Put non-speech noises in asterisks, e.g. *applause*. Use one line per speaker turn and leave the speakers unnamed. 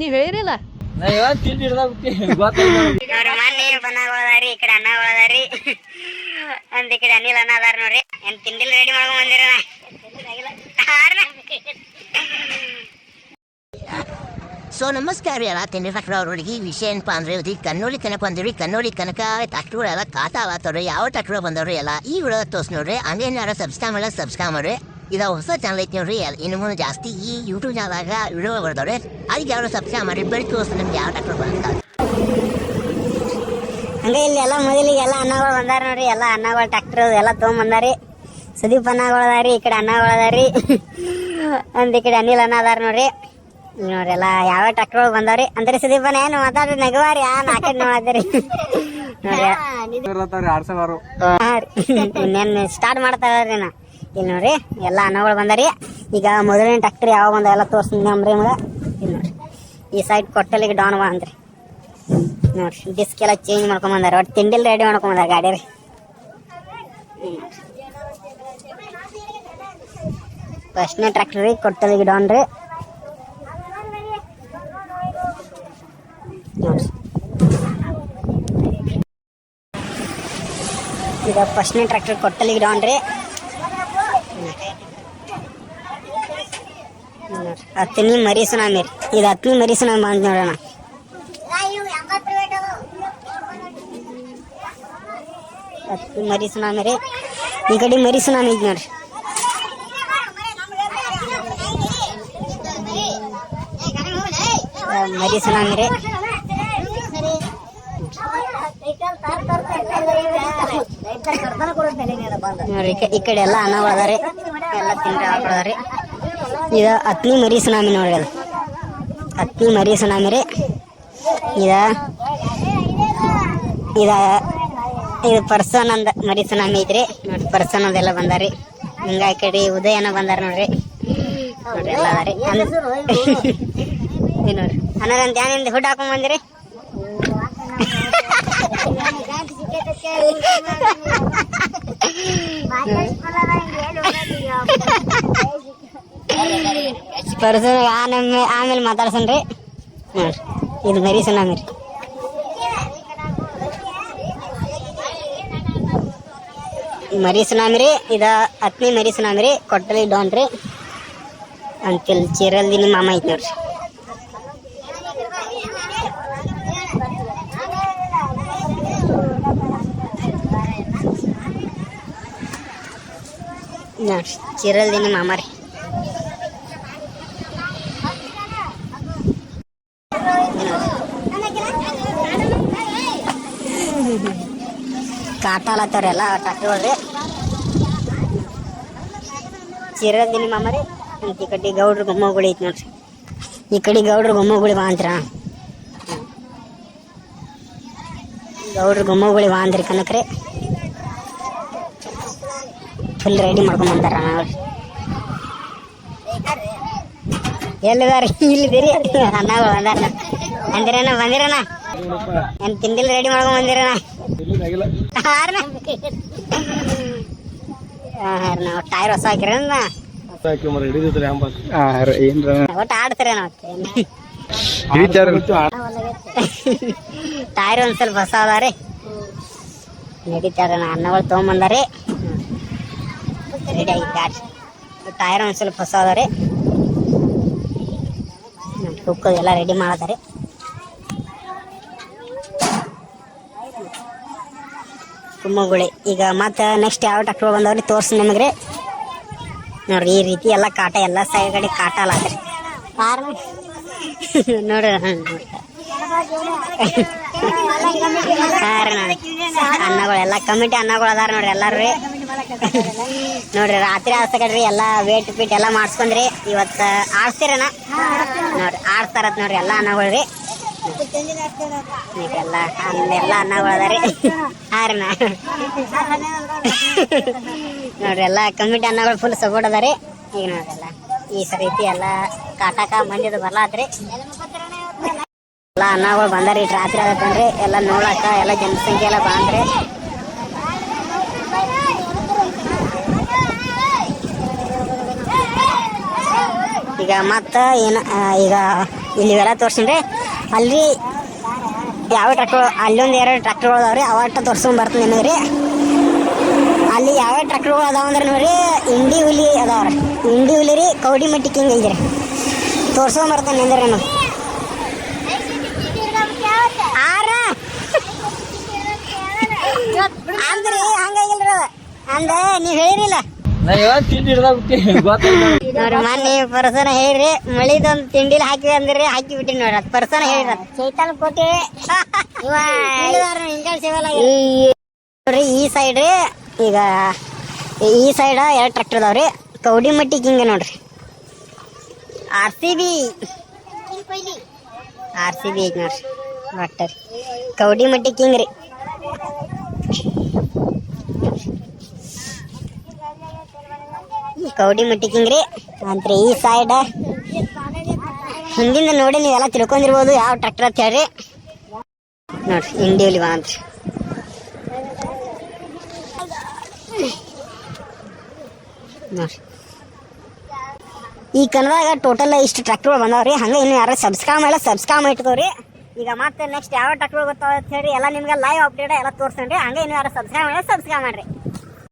ನೀವ್ ಹೇಳಿರಲ್ಲ?
ನಾ ಯಾವಾಗ ತಿಂಡಿ ಹಿಡ್ದಾಗ ಗೊತ್ತಾಯ್ತು
ನೋಡ್ರಿ ಮೊನ್ನೆ ಬನ್ನಗಳದಾರಿ ಈ ಕಡೆ ಒಂದ್ ಈ ಕಡೆ ಅನಿಲ್ ಅನ್ನ ಅದಾರ ನೋಡ್ರಿ. ಏನ್ ತಿಂಡಿಲ್ ರೆಡಿ ಮಾಡ್ಕೊಂಡ್ ಬಂದಿರ
ಸೊ ನಮಸ್ಕಾರ ರೀ ಎಲ್ಲ ತಿಂಡಿ ಟ್ಯಾಕ್ಟರ್ ಅವ್ರಿಗೆ ವಿಷಯ ಏನಪ್ಪ ಅಂದ್ರೆ ಇದು ಕನ್ನೋಳಿ ಕನಕ ಬಂದಿರಿ ಕನ್ನೋಳಿ ಕನಕ ಟ್ಯಾಕ್ಟರ್ ಎಲ್ಲ ಕಾಟ ಆಗತ್ತವ್ರಿ ಯಾವ ಟ್ಯಾಕ್ಟರ್ ಬಂದವ್ರಿ ಎಲ್ಲ ಈ ವಿಡಿಯೋ ತೋರ್ಸ್ ನೋಡ್ರಿ. ಹಂಗೇನು ಯಾರು ಸಬ್ಸ್ಕ್ರೈಬ್ ಮಾಡಲ್ಲ ಸಬ್ಸ್ಕ್ರೈಬ್ ಮಾಡ್ರಿ. ಇದು ಹೊಸ ಚಾನಲ್ ಐತಿ ನೋಡ್ರಿ ಇನ್ನು ಮುಂದೆ ಜಾಸ್ತಿ ಈ ಯೂಟ್ಯೂಬ್ ಚಾನಲ್ದಾಗ ವಿಡಿಯೋ ಬರ್ದವ್ರಿ ಅದಕ್ಕೆ ಯಾರು ಸಬ್ಸ್ಕ್ರೈಬ್ ಮಾಡಿ ಬೆಳಿ ತೋರಿಸ್ ನಿಮ್ಗೆ ಯಾವ ಡಾಕ್ಟರ್ ಬರುತ್ತೆ
ಹಂಗ ಇಲ್ಲಿ ಎಲ್ಲ ಮೊದಲಿಗೆ ಎಲ್ಲ ಅನ್ನಗಳು ಬಂದಾರ ನೋಡ್ರಿ ಎಲ್ಲ ಅನ್ನಗಳು ಟ್ರ್ಯಾಕ್ಟರ್ ಎಲ್ಲ ತೊಗೊಂಬಂದಾರಿ. ಸುದೀಪ್ ಅನ್ನಗಳು ಅದಾರಿ ಈ ಕಡೆ ಅನ್ನಗಳು ಅದಾರಿ. ಒಂದು ಈ ಕಡೆ ಅನಿಲ್ ಅನ್ನ ಅದಾರ ನೋಡ್ರಿ. ನೋಡ್ರಿ ಎಲ್ಲ ಯಾವ ಟ್ರ್ಯಾಕ್ಟರ್ ಬಂದವ್ರಿ. ಅಂದ್ರೆ ಸುದೀಪ್ ಅನ್ನ ಏನು ಮಾತಾಡ್ರಿ ನಗವಾರಿ ಆ ನಾಲ್ಕೈದು ನೋಡದ್ರಿ ನೋಡ್ರಿ. ಇನ್ನೇನು ಸ್ಟಾರ್ಟ್ ಮಾಡ್ತಾವ್ರಿ ನಾ ಇಲ್ಲಿ ನೋಡ್ರಿ. ಎಲ್ಲ ಅನ್ನಗಳು ಬಂದಾರಿ. ಈಗ ಮೊದಲನೇ ಟ್ರ್ಯಾಕ್ಟರ್ ಯಾವ ಬಂದ ಎಲ್ಲ ತೋರಿಸ್ತೀನಿ ನಮ್ರಿ ನಿಮ್ಗೆ. ಇಲ್ಲಿ ನೋಡ್ರಿ. ಈ ಸೈಡ್ ಕೊಟ್ಟಲಿಗೆ ಡೌನ್ ಬಾ ಅಂದ್ರಿ ನೋಡ್ರಿ ಡಿಸ್ಕ್ ಎಲ್ಲ ಚೇಂಜ್ ಮಾಡ್ಕೊಂಡ್ ಬಂದಾರೆ. ಒಟ್ಟು ತಿಂಡಿಲ್ ರೆಡಿ ಮಾಡ್ಕೊಂಡ್ ಬಂದಾರ ಗಾಡಿ ರೀ. ಫಸ್ಟ್ನೇ ಟ್ರ್ಯಾಕ್ಟರ್ ರೀ, ಕೊಟ್ಟಲಿಗೆ ಡಾನ್ ರೀ. ಈಗ ಫಸ್ಟ್ನೇ ಟ್ರ್ಯಾಕ್ಟರ್ ಕೊಟ್ಟಲಿಗೆ ಡಾನ್ ರೀ. ಹತ್ತನೇ ಮರಿ ಸುನಾಮಿ ರೀ ಇದು ಹತ್ತನೇ ಮರಿ ಸುನಾಮಿ ಅಂತ ನೋಡೋಣ. ಹತ್ತು ಮರಿ ಸುನಾಮಿ ರೀ. ಈ ಕಡೆ ಮರಿ ಸುನಾಮಿ ಐತಿ ನೋಡ್ರಿ. ಮರಿ ಸುನಾಮಿ ರೀ. ನೋಡ್ರಿ, ಈ ಕಡೆ ಎಲ್ಲ ಅನ್ನ ಅದಾರಿ ಎಲ್ಲ ತಿಂಡಿ ಹಾಕೊಳದಾರಿ ಇದು ಹತ್ತನೇ ಮರಿ ಸುನಾಮಿ ನೋಡ್ರಿ ಅದು. ಹತ್ತನೇ ಮರಿ ಸುನಾಮಿ ರೀ. ಇದ ಇದ ಇದು ಪರ್ಸನ್ ಅಂದ ಮರಿ ಸುನಾಮಿ ಐತ್ರಿ. ನೋಡಿ ಪರ್ಸನ್ ಅದೆಲ್ಲ ಬಂದಾರಿ. ಹಿಂಗ ಕಡಿ ಕಡೆ ಉದಯನ ಬಂದಾರ ನೋಡ್ರಿ. ನೋಡ್ರಿ ಎಲ್ಲ ಅದಾರಿ *laughs* ನೋಡ್ರಿ ಅನ್ನದಂತ ಏನಿಂದ ಹುಡ್ ಹಾಕೊಂಡ್ ಬಂದಿರಿ? *laughs* *laughs* ಪರ್ಸನ್ ಆಮೇಲೆ ಆಮೇಲೆ ಮಾತಾಡ್ಸನ್ರಿ ನೋಡ್ರಿ ಇದು ಮರಿ ಸುನಾಮಿ ರೀ ಮರಿ ಸುನಾಮಿ ರೀ ಇದ ಹತ್ತನೇ ಮರಿ ಸುನಾಮಿ ರೀ ಕೊಟ್ಟಲಿ ಡಾನ್ ರೀ. ಅಂತಿಲ್ ಚೀರಲ್ದಿ ನಿಮ್ಮ ಮಾಮ ಐತೆ ನೋಡ್ರಿ. ನೋಡ್ರಿ ಚೀರಲ್ದಿ ನಿಮ್ಮ ಮಾಮ ರೀ. ಕಾಟಾಲತ್ತಾರ ಎಲ್ಲ ಟ್ರಾಕ್ಟರ್ ಚಿರದಿನಿ ಮಾಮರಿ? ಅಂತ ಈ ಕಡೆ ಗೌಡ್ರ ಗೊಮ್ಮಗುಳಿ ಐತಿ ನೋಡ್ರಿ. ಈ ಕಡೆ ಗೌಡ್ರ ಗೊಮ್ಮಗುಳಿ ಬಾ ಅಂತ್ರ? ಗೌಡ್ರ ಗೊಮ್ಮಗುಳಿ ಬಾ ಅಂದ್ರಿ ಕನಕ್ರಿ. ಫುಲ್ ರೆಡಿ ಮಾಡ್ಕೊಂಡ್ ಬಂದಾರ ನೋಡ್ರಿ. ಎಲ್ಲಿದಾರ? ಇಲ್ಲಿದ್ದೀರಿ ಅನ್ನ ಬಂದಾರ. ಅಂದಿರೇನ ಬಂದಿರಣ್ಣ ಏನು ತಿಂಡಿಲ್ ರೆಡಿ ಮಾಡ್ಕೊಂಡ್ ಬಂದಿರಣ್ಣ ನಾವು ಟೈರ್ ಹೊಸ ಹಾಕಿರ ಒಟ್ಟು ಆಡ್ತಾರೆ ನಾವು ಟೈರ್ ಒಂದ್ ಸ್ವಲ್ಪ ಹೊಸ ಅದಾರಿ ನಡೀತಾರ ಅನ್ನಗಳು ತೊಗೊಂಬಂದಾರಿ ರೆಡಿ ಟೈರ್ ಒಂದ್ ಸ್ವಲ್ಪ ಹೊಸ ಅದಾರಿ ಕುಕ್ಕ ಎಲ್ಲ ರೆಡಿ ಮಾಡತಾರೆ ಕುಮ್ಮಗುಳಿ ಈಗ ಮತ್ತೆ ನೆಕ್ಸ್ಟ್ ಯಾವ ಟ್ರ್ಯಾಕ್ಟರ್ ಬಂದವ್ರಿ ತೋರ್ಸಿ ನಿಮಗ್ರಿ ನೋಡ್ರಿ, ಈ ರೀತಿ ಎಲ್ಲ ಕಾಟ, ಎಲ್ಲ ಸೈಡ್ ಕಡೆ ಕಾಟ ಅಲ್ಲ ಅದ್ರಿ. *laughs* ನೋಡ್ರಿ ಅನ್ನಗಳೆಲ್ಲ ಕಮಿಟಿ ಅನ್ನಗಳು ಅದಾರ ನೋಡ್ರಿ ಎಲ್ಲಾರು ರೀ. ನೋಡ್ರಿ, ರಾತ್ರಿ ಆಡ್ಸಕಡ್ರಿ, ಎಲ್ಲ ವೇಟ್ ಪೀಟ್ ಎಲ್ಲ ಮಾಡಿಸ್ಕೊಂಡ್ರಿ. ಇವತ್ತು ಆಡ್ಸ್ತೀರನ? ನೋಡ್ರಿ, ಆಡ್ಸ್ತಾರತ್ ನೋಡ್ರಿ ಎಲ್ಲ ಅನ್ನಗಳು ರೀ. ಈಗೆಲ್ಲ ಅಲ್ಲೆಲ್ಲ ಅನ್ನಗಳು ಅದಾರಿ ಹಾಂ ರೀ ನಾ ನೋಡ್ರಿ, ಎಲ್ಲ ಕಮಿಟಿ ಅನ್ನಗಳು ಫುಲ್ ಸಪೋರ್ಟ್ ಅದಾರಿ ಈಗ ನೋಡ್ರಲ್ಲ, ಈ ರೀತಿ ಎಲ್ಲ ಕಾಟಾಕ ಮಂದಿದು ಬರ್ಲಾತ್ರಿ. ಎಲ್ಲ ಅನ್ನಗಳು ಬಂದಾರಿ, ರಾತ್ರಿ ಆಗತ್ತನ್ರಿ ಎಲ್ಲ ನೋಡಾಕ ಎಲ್ಲ ಜನಸಂಖ್ಯೆ ಎಲ್ಲ ಬಂದ್ರಿ. ಈಗ ಮತ್ತೆ ಏನು ಈಗ ಇಲ್ಲಿ ಇವೆಲ್ಲ ತೋರ್ಸನ್ರಿ. ಅಲ್ಲಿ ಯಾವ ಟ್ರ್ಯಾಕ್ಟರ್ ಅಲ್ಲೊಂದು ಎರಡು ಟ್ರ್ಯಾಕ್ಟರ್ಗಳು ಅದಾವ್ರಿ ಅವಟ್ಟ ತೋರ್ಸ್ಕೊಂಡ್ ಬರ್ತೀನಿ ನಿಮಗೆ ರೀ. ಅಲ್ಲಿ ಯಾವ ಟ್ರ್ಯಾಕ್ಟರ್ಗಳು ಅದಾವ ಅಂದ್ರೆ ನೋಡ್ರಿ, ಇಂಡಿ ಹುಲಿ ಅದಾವ್ರಿ ಇಂಡಿ ಹುಲಿ ರೀ, ಕೌಡಿ ಮಟ್ಟಿ ಕಿಂಗ್ ಐತ್ರಿ ತೋರ್ಸ್ಕೊಂಡ್ ಬರ್ತಾನೆ ನಿಂದ್ರಿ ನಾನು. ಅಂದ್ರೆ ಹಂಗಾಗಿಲ್ರಿ ಅದ. ಅಂದ, ನೀವು ಹೇಳಿರಿಲ್ಲ.
ನಾನು ತಿಂಡಿ
ನೋಡ್ರಿ ಮೊನ್ನೆ ಪರ್ಸನ ಹೇಳ್ರಿ ಮಳಿದೊಂದು ತಿಂಡಿಲಿ ಹಾಕಿ ಅಂದ್ರಿ ಹಾಕಿ ಬಿಟ್ಟಿ ನೋಡ್ರಿ ಅದ್ ಪರ್ಸನ ಹೇಳ್ರಿ ಚೈತನ್ ಕೋಟಿ *laughs* ನೋಡ್ರಿ ಈ ಸೈಡ್ ರೀ ಈಗ ಈ ಸೈಡ್ ಎರಡು ಟ್ರ್ಯಾಕ್ಟರ್ ಅದಾವ್ರಿ ಕೌಡಿ ಮಟ್ಟಿ ಹಿಂಗೆ ನೋಡ್ರಿ. R C B R C B ಐತಿ ನೋಡ್ರಿ ಒಟ್ಟ ರೀ. ಕೌಡಿ ಮಟ್ಟಿ ಕಿಂಗ್ ರೀ. ಕೌಡಿ ಮಟ್ಟಿ ಕಿಂಗ್ ರೀ. ಅಂತ್ರಿ ಈ ಸೈಡ್ ಹಿಂದಿಂದ ನೋಡಿ ನೀವೆಲ್ಲ ತಿಳ್ಕೊಂಡಿರ್ಬೋದು, ಯಾವ ಟ್ರ್ಯಾಕ್ಟರ್ ಅಂತ ಹೇಳ್ರಿ. ನೋಡ್ರಿ ಇಂಡಿಯಲಿ ಬಾ ಅಂತ್ರಿ ನೋಡ್ರಿ. ಈ ಕನ್ನಡದಾಗ ಟೋಟಲ್ ಇಷ್ಟು ಟ್ರ್ಯಾಕ್ಟರ್ಗಳು ಬಂದವ್ರಿ. ಹಂಗೆ ಇನ್ನು ಯಾರು ಸಬ್ಸ್ಕ್ರೈಬ್ ಮಾಡಿಲ್ಲ ಸಬ್ಸ್ಕ್ರೈಬ್ ಇಟ್ಕೋರಿ ಈಗ ಮತ್ತೆ ನೆಕ್ಸ್ಟ್ ಯಾವ ಟ್ರ್ಯಾಕ್ಟರ್ ಗೊತ್ತಾವ ಹೇಳಿ ಎಲ್ಲ ನಿಮ್ಗೆ ಲೈವ್ ಅಪ್ಡೇಟ್ ಎಲ್ಲ ತೋರಿಸ್ತೀನಿ ಹಂಗೆ ಇನ್ನು ಯಾರು ಸಬ್ಸ್ಕ್ರೈಬ್ ಮಾಡಿಲ್ಲ ಸಬ್ಸ್ಕ್ರೈಬ್ ಮಾಡ್ರಿ.